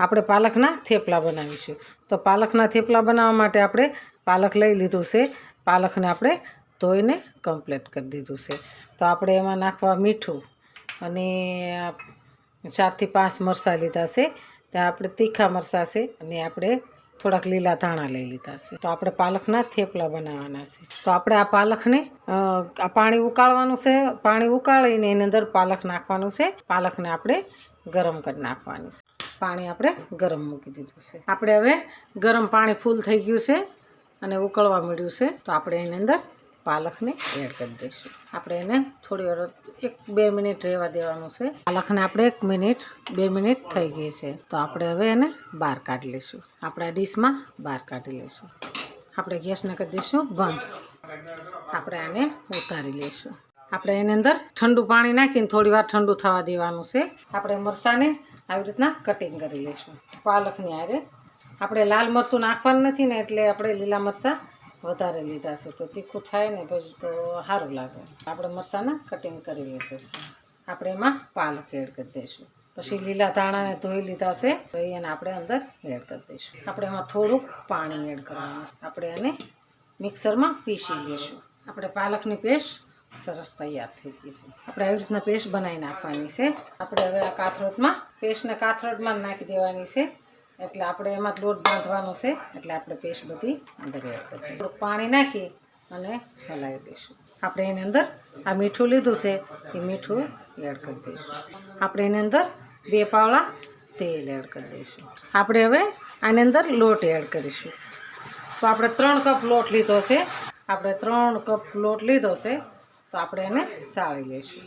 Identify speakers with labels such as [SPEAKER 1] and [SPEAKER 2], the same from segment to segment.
[SPEAKER 1] આપણે પાલકના થેપલા બનાવીશું. તો પાલકના થેપલા બનાવવા માટે આપણે પાલક લઈ લીધું છે. પાલકને આપણે ધોઈને કમ્પ્લીટ કરી દીધું છે. તો આપણે એમાં નાખવા મીઠું અને ચારથી પાંચ મરચાં લીધા છે. ત્યાં આપણે તીખા મરચાં છે અને આપણે થોડાક લીલા ધાણા લઈ લીધા છે. તો આપણે પાલકના થેપલા બનાવવાના છે. તો આપણે આ પાલકને આ પાણી ઉકાળવાનું છે. પાણી ઉકાળીને એની અંદર પાલક નાખવાનું છે. પાલકને આપણે ગરમ કરી નાખવાની છે. પાણી આપણે ગરમ મૂકી દીધું છે. આપણે હવે ગરમ પાણી ફૂલ થઈ ગયું છે અને ઉકળવા મળ્યું છે. તો આપણે એની અંદર પાલકને એડ કરી દઈશું. આપણે એને થોડી વાર એક બે મિનિટ રહેવા દેવાનું છે. પાલકને આપણે એક મિનિટ, બે મિનિટ થઈ ગઈ છે. તો આપણે હવે એને બહાર કાઢી લઈશું. આપણે ડીશમાં બહાર કાઢી લઈશું. આપણે ગેસને કરી દઈશું બંધ. આપણે આને ઉતારી લઈશું. આપણે એની અંદર ઠંડુ પાણી નાખીને થોડી વાર ઠંડુ થવા દેવાનું છે. આપણે મરસાને આવી રીતના કટિંગ કરી લઈશું. પાલકની આરે આપણે લાલ મરચું નાખવાનું નથી ને એટલે આપણે લીલા મરચાં વધારે લીધા છે. તો તીખું થાય ને પછી તો સારું લાગે. આપણે મરચાંના કટિંગ કરી લઈશું. આપણે એમાં પાલક એડ કરી દઈશું. પછી લીલા ધાણાને ધોઈ લીધા છે. તો એને આપણે અંદર એડ કરી દઈશું. આપણે એમાં થોડુંક પાણી એડ કરવાનું. આપણે એને મિક્સરમાં પીસી લઈશું. આપણે પાલકની પેસ્ટ સરસ તૈયાર થઈ ગઈ છે. આપણે આવી રીતના પેસ્ટ બનાવી નાખવાની છે. આપણે હવે આ કાથરોટમાં પેસ્ટને કાથરોટમાં નાખી દેવાની છે. એટલે આપણે એમાં લોટ બાંધવાનો છે. એટલે આપણે પેસ્ટ બધી અંદર એડ કરીશું પાણી નાખી અને હલાવી દઈશું. આપણે એની અંદર આ મીઠું લીધું છે એ મીઠું એડ કરી દઈશું. આપણે એની અંદર બે પાવડા તેલ એડ કરી દઈશું. આપણે હવે આની અંદર લોટ એડ કરીશું. તો આપણે ત્રણ કપ લોટ લીધો છે. આપણે ત્રણ કપ લોટ લીધો છે. તો આપણે એને સાળી લઈશું.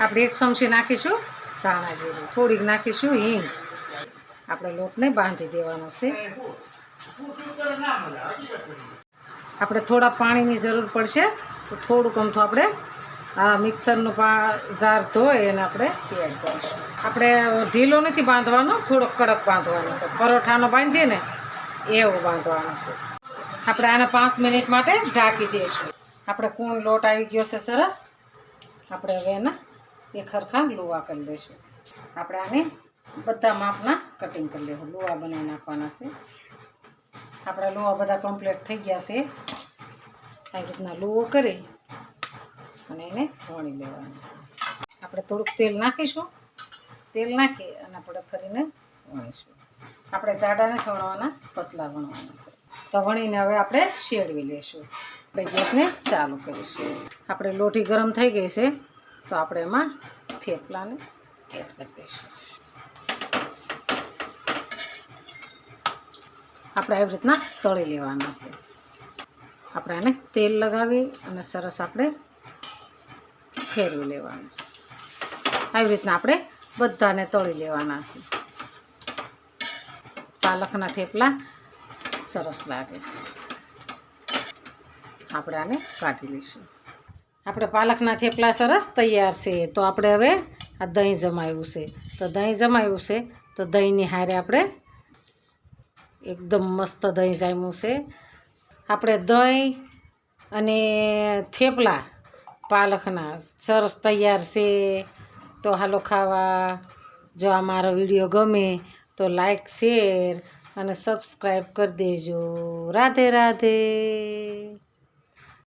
[SPEAKER 1] આપણે એક ચમચી નાખીશું, ધાણા જીરું, થોડીક નાખીશું, હિંગ. આપણે લોટને બાંધી દેવાનો છે. આપણે થોડા પાણીની જરૂર પડશે, તો થોડુંક અમથું આપણે, આ મિક્સરનું પા, જાર ધોઈ એને આપણે એડ કરીશું. આપણે ઢીલો નથી બાંધવાનો થોડોક કડક બાંધવાનો છે. પરોઠાનો બાંધીએ ને, એવું બાંધવાનો છે. આપણે આને પાંચ મિનિટ માટે ઢાંકી દઈશું. આપણે કૂણ લોટ આવી ગયો છે સરસ. આપણે હવે એના એ ખરખા લુવા કરી લઈશું આપણે આને બધા માપના કટિંગ કરી લઈશું લુવા બનાવી નાખવાના છે. આપણા લુવા બધા કમ્પ્લીટ થઈ ગયા છે. આવી રીતના લુવો કરી અને એને વણી લેવાનું. આપણે થોડુંક તેલ નાખીશું. તેલ નાખી અને આપણે ફરીને વણીશું. આપણે જાડા નથી વણવાના પતલા વણવાના છે. તો વણીને હવે આપણે શેડવી લઈશું આપણે ગેસને ચાલુ કરીશું. આપણે લોટી ગરમ થઈ ગઈ છે, તો આપણે એમાં થેપલાને એડ કરી દઈશું. આપણે આવી રીતના તળી લેવાના છે. આપણે આને તેલ લગાવી અને સરસ આપણે ફેરવી લેવાનું છે. આવી રીતના આપણે બધાને તળી લેવાના છે. પાલકના થેપલા સરસ લાગે છે. આને કાઢી લઈશું. આપણે પાલકના થેપલા સરસ તૈયાર છે. તો આપણે હવે આ દહીં જમાયું છે. તો દહીં જમાયું છે. તો દહીંની હારે આપણે એકદમ મસ્ત દહીં જામ્યું છે. આપણે દહીં અને થેપલા પાલકના સરસ તૈયાર છે. તો હાલો ખાવા. જો આ મારો વીડિયો ગમે તો લાઈક, શેર અને સબસ્ક્રાઈબ કરી દેજો. રાધે રાધે.